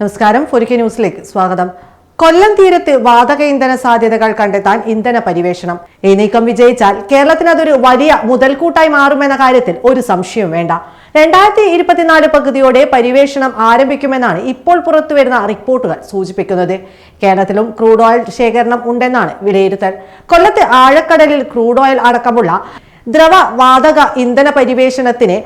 നമസ്കാരം. ഫൊരിക്ക ന്യൂസിലേക്ക് സ്വാഗതം. കൊല്ലം തീരത്ത് വാതക ഇന്ധന സാധ്യതകൾ കണ്ടെത്താൻ ഇന്ധന പരിവേഷണം. ഈ നീക്കം വിജയിച്ചാൽ കേരളത്തിന് അതൊരു വലിയ മുതൽക്കൂട്ടായി മാറുമെന്ന കാര്യത്തിൽ ഒരു സംശയവും വേണ്ട. രണ്ടായിരത്തി ഇരുപത്തിനാല് പകുതിയോടെ പരിവേഷണം ആരംഭിക്കുമെന്നാണ് ഇപ്പോൾ പുറത്തുവരുന്ന റിപ്പോർട്ടുകൾ സൂചിപ്പിക്കുന്നത്. കേരളത്തിലും ക്രൂഡ് ഓയിൽ ശേഖരണം ഉണ്ടെന്നാണ് വിലയിരുത്തൽ. കൊല്ലത്ത് ആഴക്കടലിൽ ക്രൂഡ് ഓയിൽ അടക്കമുള്ള ദ്രവ വാതക ഇന്ധന പരിവേഷണത്തിന്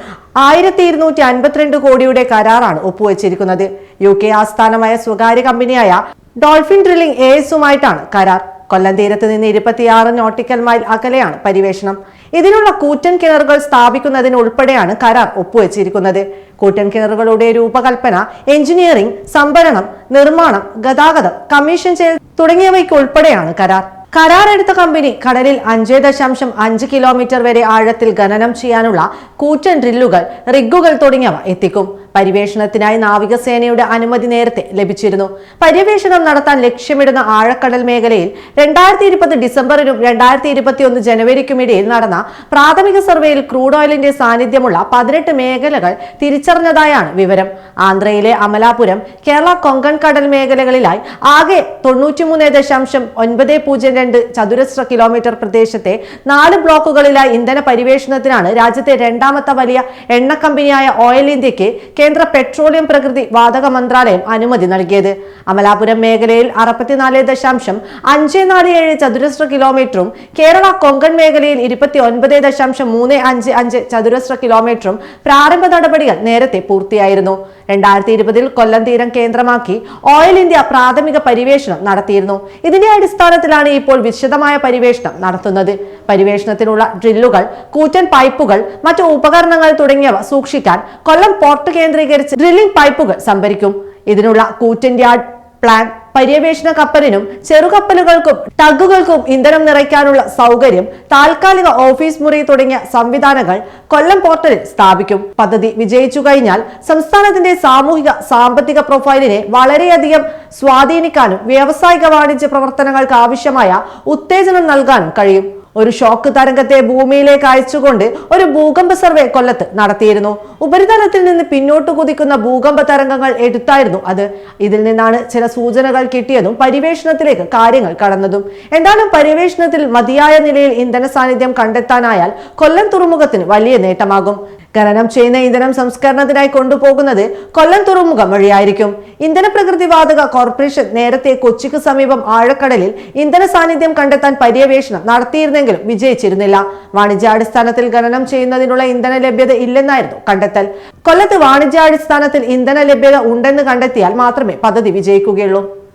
ആയിരത്തി ഇരുന്നൂറ്റി അൻപത്തിരണ്ട് കോടിയുടെ കരാറാണ് ഒപ്പുവച്ചിരിക്കുന്നത്. യു കെ ആസ്ഥാനമായ സ്വകാര്യ കമ്പനിയായ ഡോൾഫിൻ ഡ്രില്ലിംഗ് എസുമായിട്ടാണ് കരാർ. കൊല്ലം തീരത്ത് നിന്ന് ഇരുപത്തിയാറ് നോട്ടിക്കൽ മൈൽ അകലെയാണ് പരിവേഷണം ഇതിനുള്ള കൂറ്റൻ കിണറുകൾ സ്ഥാപിക്കുന്നതിന് ഉൾപ്പെടെയാണ് കരാർ ഒപ്പുവെച്ചിരിക്കുന്നത്. കൂറ്റൻ കിണറുകളുടെ രൂപകൽപ്പന എഞ്ചിനീയറിംഗ് സംഭരണം നിർമ്മാണം ഗതാഗതം കമ്മീഷൻ ചെയ്യൽ തുടങ്ങിയവയ്ക്കുൾപ്പെടെയാണ് കരാർ. കരാർ എടുത്ത കമ്പനി കടലിൽ അഞ്ച് ദശാംശം അഞ്ച് കിലോമീറ്റർ വരെ ആഴത്തിൽ ഖനനം ചെയ്യാനുള്ള കൂറ്റൻ ഡ്രില്ലുകൾ റിഗുകൾ തുടങ്ങിയവ എത്തിക്കും. പരിവേഷണത്തിനായി നാവികസേനയുടെ അനുമതി നേരത്തെ ലഭിച്ചിരുന്നു. പര്യവേഷണം നടത്താൻ ലക്ഷ്യമിടുന്ന ആഴക്കടൽ മേഖലയിൽ രണ്ടായിരത്തി ഇരുപത് ഡിസംബറിനും രണ്ടായിരത്തി ഇരുപത്തിയൊന്ന് ജനുവരിക്കുമിടയിൽ നടന്ന പ്രാഥമിക സർവേയിൽ ക്രൂഡ് ഓയിലിന്റെ സാന്നിധ്യമുള്ള പതിനെട്ട് മേഖലകൾ തിരിച്ചറിഞ്ഞതായാണ് വിവരം. ആന്ധ്രയിലെ അമലാപുരം കേരള കൊങ്കൺ കടൽ മേഖലകളിലായി ആകെ തൊണ്ണൂറ്റിമൂന്ന് ദശാംശം ഒൻപത് പൂജ്യം രണ്ട് ചതുരശ്ര കിലോമീറ്റർ പ്രദേശത്തെ നാല് ബ്ലോക്കുകളിലായി ഇന്ധന പരിവേഷണത്തിനാണ് രാജ്യത്തെ രണ്ടാമത്തെ വലിയ എണ്ണ കമ്പനിയായ ഓയിൽ ഇന്ത്യയ്ക്ക് കേന്ദ്ര പെട്രോളിയം പ്രകൃതി വാതക മന്ത്രാലയം അനുമതി നൽകിയത്. അമലാപുരം മേഖലയിൽ അറുപത്തിനാല് ദശാംശം അഞ്ച് നാല് ഏഴ് ചതുരശ്ര കിലോമീറ്ററും കേരള കൊങ്കൺ മേഖലയിൽ ഇരുപത്തി ഒൻപത് ദശാംശം മൂന്ന് അഞ്ച് അഞ്ച് ചതുരശ്ര കിലോമീറ്ററും പ്രാരംഭ നടപടികൾ നേരത്തെ പൂർത്തിയായിരുന്നു. രണ്ടായിരത്തി ഇരുപതിൽ കൊല്ലം തീരം കേന്ദ്രമാക്കി ഓയിൽ ഇന്ത്യ പ്രാഥമിക പരിവേഷണം നടത്തിയിരുന്നു. ഇതിന്റെ അടിസ്ഥാനത്തിലാണ് ഇപ്പോൾ വിശദമായ പരിവേഷണം നടത്തുന്നത്. പരിവേഷണത്തിനുള്ള ഡ്രില്ലുകൾ കൂറ്റൻ പൈപ്പുകൾ മറ്റു ഉപകരണങ്ങൾ തുടങ്ങിയവ സൂക്ഷിക്കാൻ കൊല്ലം പോർട്ട് കേന്ദ്രീകരിച്ച് ഡ്രില്ലിംഗ് പൈപ്പുകൾ സംഭരിക്കും. ഇതിനുള്ള കൂറ്റൻ യാർഡ് പ്ലാൻ പര്യവേഷണ കപ്പലിനും ചെറുകപ്പലുകൾക്കും ടഗുകൾക്കും ഇന്ധനം നിറയ്ക്കാനുള്ള സൗകര്യം താൽക്കാലിക ഓഫീസ് മുറി തുടങ്ങിയ സംവിധാനങ്ങൾ കൊല്ലം പോർട്ടലിൽ സ്ഥാപിക്കും. പദ്ധതി വിജയിച്ചു കഴിഞ്ഞാൽ സംസ്ഥാനത്തിന്റെ സാമൂഹിക സാമ്പത്തിക പ്രൊഫൈലിനെ വളരെയധികം സ്വാധീനിക്കാനും വ്യാവസായിക വാണിജ്യ പ്രവർത്തനങ്ങൾക്ക് ആവശ്യമായ ഉത്തേജനം നൽകാനും കഴിയും. ഒരു ഷോക്ക് തരംഗത്തെ ഭൂമിയിലേക്ക് അയച്ചുകൊണ്ട് ഒരു ഭൂകമ്പ സർവേ കൊല്ലത്ത് നടത്തിയിരുന്നു. ഉപരിതലത്തിൽ നിന്ന് പിന്നോട്ട് കുതിക്കുന്ന ഭൂകമ്പ തരംഗങ്ങൾ എടുത്തായിരുന്നു അത്. ഇതിൽ നിന്നാണ് ചില സൂചനകൾ കിട്ടിയതും പരിവേഷണത്തിലേക്ക് കാര്യങ്ങൾ കടന്നതും. എന്തായാലും പരിവേഷണത്തിൽ മതിയായ നിലയിൽ ഇന്ധന സാന്നിധ്യം കണ്ടെത്താനായാൽ കൊല്ലം തുറമുഖത്തിന് വലിയ നേട്ടമാകും. ഖനനം ചെയ്യുന്ന ഇന്ധനം സംസ്കരണത്തിനായി കൊണ്ടുപോകുന്നത് കൊല്ലം തുറമുഖം വഴിയായിരിക്കും. ഇന്ധന പ്രകൃതി വാതക കോർപ്പറേഷൻ നേരത്തെ കൊച്ചിക്ക് സമീപം ആഴക്കടലിൽ ഇന്ധന സാന്നിധ്യം കണ്ടെത്താൻ പര്യവേഷണം നടത്തിയിരുന്നെങ്കിലും വിജയിച്ചിരുന്നില്ല. വാണിജ്യാടിസ്ഥാനത്തിൽ ഖനനം ചെയ്യുന്നതിനുള്ള ഇന്ധന ലഭ്യത ഇല്ലെന്നായിരുന്നു കണ്ടെത്തൽ. കൊല്ലത്ത് വാണിജ്യാടിസ്ഥാനത്തിൽ ഇന്ധന ലഭ്യത ഉണ്ടെന്ന് കണ്ടെത്തിയാൽ മാത്രമേ പദ്ധതി വിജയിക്കുകയുള്ളൂ.